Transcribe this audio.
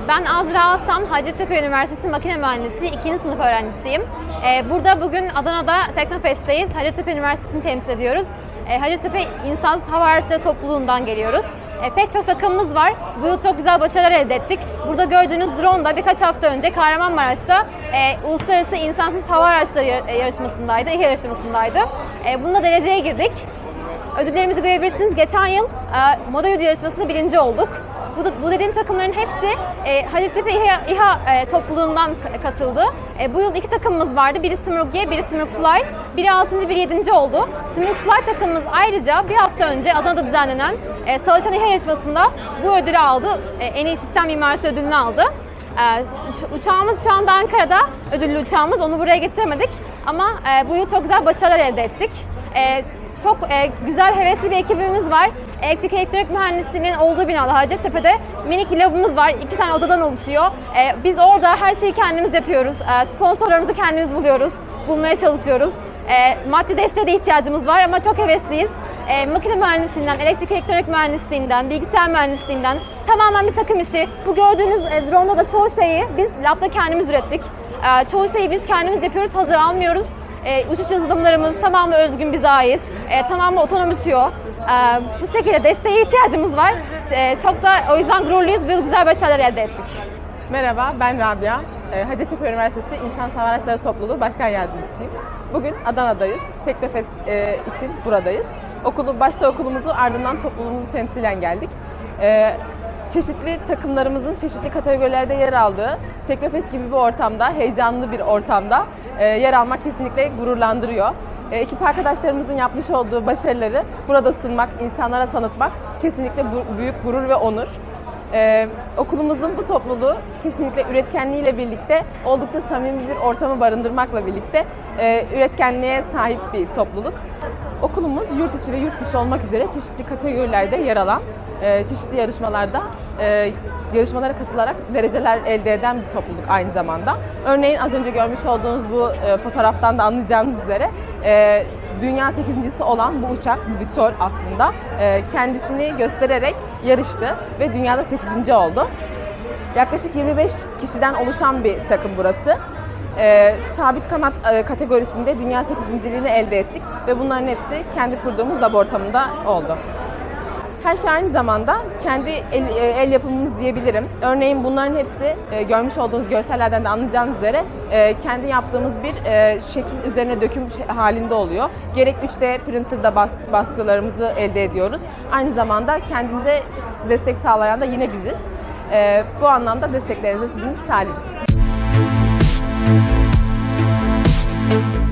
Azra Aslan, Hacettepe Üniversitesi Makine Mühendisliği 2. sınıf öğrencisiyim. Ee, burada bugün Adana'da Teknofest'teyiz. Hacettepe Üniversitesi'ni temsil ediyoruz. Ee, Hacettepe İnsansız Hava Araçları Topluluğundan geliyoruz. Ee, pek çok takımımız var. Bu yıl çok güzel başarılar elde ettik. Burada gördüğünüz drone da birkaç hafta önce Kahramanmaraş'ta e, Uluslararası İnsansız Hava Araçları e, yarışmasındaydı, İHA yarışmasındaydı. E, bununla dereceye girdik. Ödüllerimizi görebilirsiniz. Geçen yıl Moda Ödül yarışmasında birinci olduk. Bu, bu dediğim takımların hepsi e, Hacettepe İHA, İHA e, topluluğundan katıldı. E, bu yıl iki takımımız vardı. Biri Simurg G, biri Simurg Fly. Biri 6. biri 7. oldu. Simurg Fly takımımız ayrıca bir hafta önce Adana'da düzenlenen e, Savaşan İHA yarışmasında bu ödülü aldı. E, en iyi sistem mimarisi ödülünü aldı. E, uç- uçağımız şu anda Ankara'da, ödüllü uçağımız. Onu buraya getiremedik. Ama e, bu yıl çok güzel başarılar elde ettik. E, çok e, güzel, hevesli bir ekibimiz var. Elektrik elektronik mühendisliğinin olduğu binada Hacettepe'de minik bir labımız var. İki tane odadan oluşuyor. E, biz orada her şeyi kendimiz yapıyoruz. E, sponsorlarımızı kendimiz buluyoruz. Bulmaya çalışıyoruz. E, maddi desteğe de ihtiyacımız var ama çok hevesliyiz. E, makine mühendisliğinden, elektrik elektronik mühendisliğinden, bilgisayar mühendisliğinden tamamen bir takım işi. Bu gördüğünüz e, drone'da da çoğu şeyi biz labda kendimiz ürettik. E, çoğu şeyi biz kendimiz yapıyoruz, hazır almıyoruz. E, uçuş yazılımlarımız tamamı özgün bize ait. E, tamamı otonom. E, bu şekilde desteğe ihtiyacımız var. E, çok da o yüzden gururluyuz. Yıl güzel başarılar elde ettik. Merhaba, ben Rabia. Hacettepe Üniversitesi İnsan Hava Araçları Topluluğu Başkan Yardımcısıyım. Bugün Adana'dayız. Teknofest e, için buradayız. Okulu, başta okulumuzu ardından topluluğumuzu temsilen geldik. Ee, çeşitli takımlarımızın çeşitli kategorilerde yer aldığı Teknofest gibi bir ortamda, heyecanlı bir ortamda e, yer almak kesinlikle gururlandırıyor. E, ekip arkadaşlarımızın yapmış olduğu başarıları burada sunmak, insanlara tanıtmak kesinlikle büyük gurur ve onur. Ee, okulumuzun bu topluluğu kesinlikle üretkenliğiyle birlikte oldukça samimi bir ortamı barındırmakla birlikte e, üretkenliğe sahip bir topluluk. Okulumuz yurt içi ve yurt dışı olmak üzere çeşitli kategorilerde yer alan, e, çeşitli yarışmalarda e, yarışmalara katılarak dereceler elde eden bir topluluk aynı zamanda. Örneğin az önce görmüş olduğunuz bu e, fotoğraftan da anlayacağınız üzere e, dünya 8.si olan bu uçak, bu Vitol aslında e, kendisini göstererek yarıştı ve dünyada 8. oldu. Yaklaşık 25 kişiden oluşan bir takım burası. E, sabit kanat e, kategorisinde dünya 8.liğini elde ettik ve bunların hepsi kendi kurduğumuz lab ortamında oldu. Her şey aynı zamanda kendi el, e, el yapımımız diyebilirim. Örneğin bunların hepsi e, görmüş olduğunuz görsellerden de anlayacağınız üzere e, kendi yaptığımız bir e, şekil üzerine döküm halinde oluyor. Gerek 3D printer'da bas, baskılarımızı elde ediyoruz. Aynı zamanda kendimize destek sağlayan da yine biziz. E, bu anlamda desteklerinize sizin talibiz. Thank you